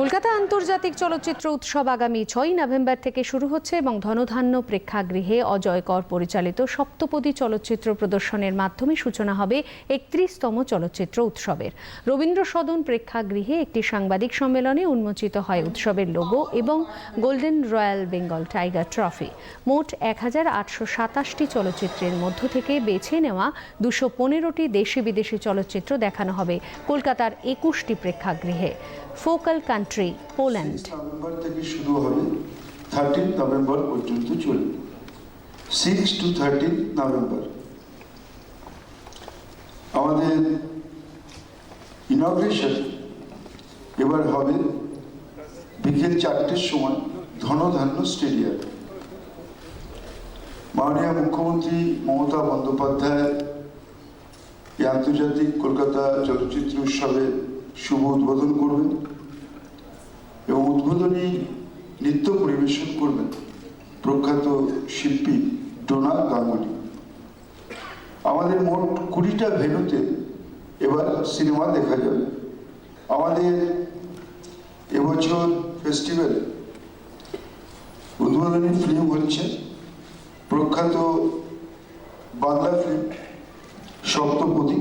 কলকাতা আন্তর্জাতিক চলচ্চিত্র উৎসব আগামী ছয়ই নভেম্বর থেকে শুরু হচ্ছে এবং ধনধান্য প্রেক্ষাগৃহে অজয় কর পরিচালিত সপ্তপদী চলচ্চিত্র প্রদর্শনের মাধ্যমে সূচনা হবে একত্রিশতম চলচ্চিত্র উৎসবের। রবীন্দ্র সদন প্রেক্ষাগৃহে একটি সাংবাদিক সম্মেলনে উন্মোচিত হয় উৎসবের লোগো এবং golden royal Bengal tiger trophy. মোট এক হাজার আটশো সাতাশটি চলচ্চিত্রের মধ্য থেকে বেছে নেওয়া দুশো পনেরোটি দেশি বিদেশি চলচ্চিত্র দেখানো হবে কলকাতার একুশটি প্রেক্ষাগৃহে। ফোকাল কান্ট্রি শুরু হবে থার্টিন নভেম্বর পর্যন্ত চলবে। সিক্স টু থার্টিন নভেম্বর আমাদের ইনগ্রেশন এবার হবে বিকেল চারটের সময় ধনধান্য স্টেডিয়াম মাননীয় মুখ্যমন্ত্রী মমতা বন্দ্যোপাধ্যায় আন্তর্জাতিক কলকাতা চলচ্চিত্র উৎসবের শুভ উদ্বোধন করবেন। উদ্বোধনী নৃত্য পরিবেশন করবেন প্রখ্যাত শিল্পী ডোনা গাঙ্গুলি। আমাদের মোট কুড়িটা ভেন্যুতে এবার সিনেমা দেখা যাবে। আমাদের এবছর ফেস্টিভ্যাল উদ্বোধনী ফিল্ম হচ্ছে প্রখ্যাত বাংলা ফিল্ম সপ্তপদী।